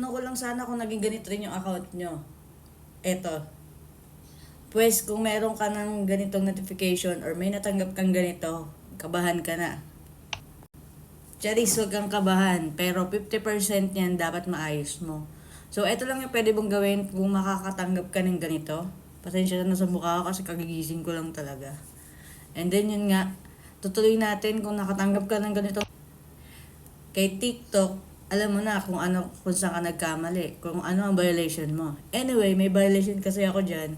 Ano ko lang sana kung naging ganito rin yung account nyo. Eto. Pues, kung meron ka ng ganitong notification or may natanggap kang ganito, kabahan ka na. Charis, huwag kang kabahan. Pero 50% niyan dapat maayos mo. So, eto lang yung pwede mong gawin kung makakatanggap ka ng ganito. Pasensya na sa mukha ko kasi kagigising ko lang talaga. And then yun nga, tutuloy natin kung nakatanggap ka ng ganito. Kay TikTok, alam mo na kung ano, kung saan ka nagkamali, kung ano ang violation mo. Anyway, may violation kasi ako dyan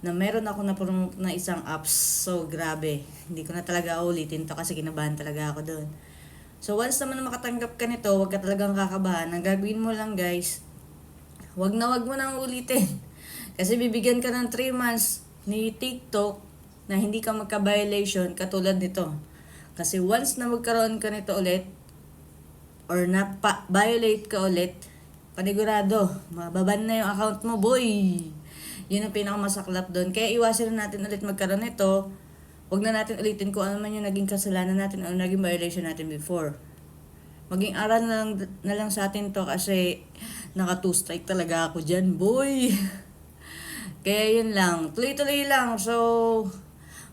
na meron ako na promote na isang apps. So, grabe. Hindi ko na talaga ulitin to kasi kinabahan talaga ako doon. So, once naman na makatanggap ka nito, huwag ka talagang kakabahan. Ang gagawin mo lang, guys, huwag na huwag mo nang ulitin. Kasi bibigyan ka ng 3 months ni TikTok na hindi ka magka-violation katulad nito. Kasi once na magkaroon ka nito ulit, or na-violate ka ulit, panigurado, mababan na yung account mo, boy! Yun ang pinakamasaklap doon. Kaya iwasan na natin ulit magkaroon nito. Huwag na natin ulitin kung ano man yung naging kasalanan natin o naging violation natin before. Maging aral na lang, na lang sa atin to kasi naka two strike talaga ako dyan, boy! Kaya yun lang. Tuloy-tuloy lang. So,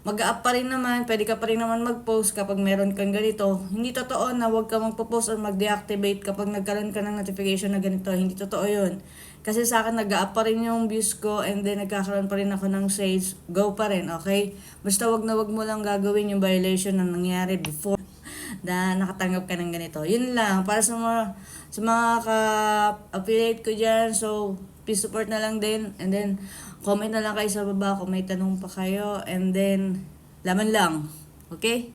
mag-up pa rin naman. Pwede ka pa rin naman mag-post kapag meron kang ganito. Hindi totoo na huwag ka magpo-post or mag-deactivate kapag nagkaroon ka ng notification na ganito. Hindi totoo yun. Kasi sa akin, nag-up pa rin yung views ko and then nagkakaroon pa rin ako ng sales. Go pa rin, okay? Basta wag na wag mo lang gagawin yung violation na nangyari before na nakatanggap ka ng ganito. Yun lang. Para sa mga, sa mga ka-affiliate ko dyan. So, please support na lang din. And then, comment na lang kayo sa baba kung may tanong pa kayo. And then, laman lang. Okay?